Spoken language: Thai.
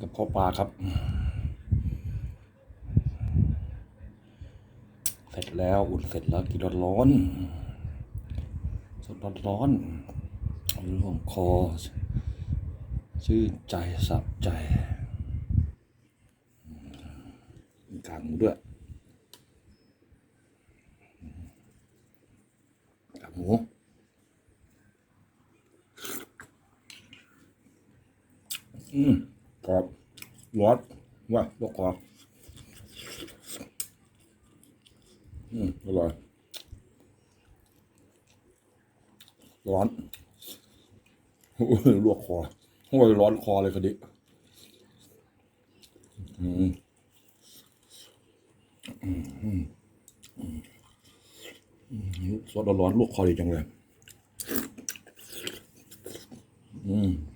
ข้าวปลาครับ เสร็จแล้วอุ่นเสร็จแล้วกินร้อนๆสดร้อนๆร่วงคอ ชื่นใจสับใจมีกากหมูด้วยกากหมูอืม กรอบร้อนว่าตัวกรอบอืมอร่อย ร้อนโอ้ยลวกคอโอ้ยร้อนคอเลยคดีอืมอืมอืมอืมอืมสร้อนๆลวกคอดีจังเลย อืม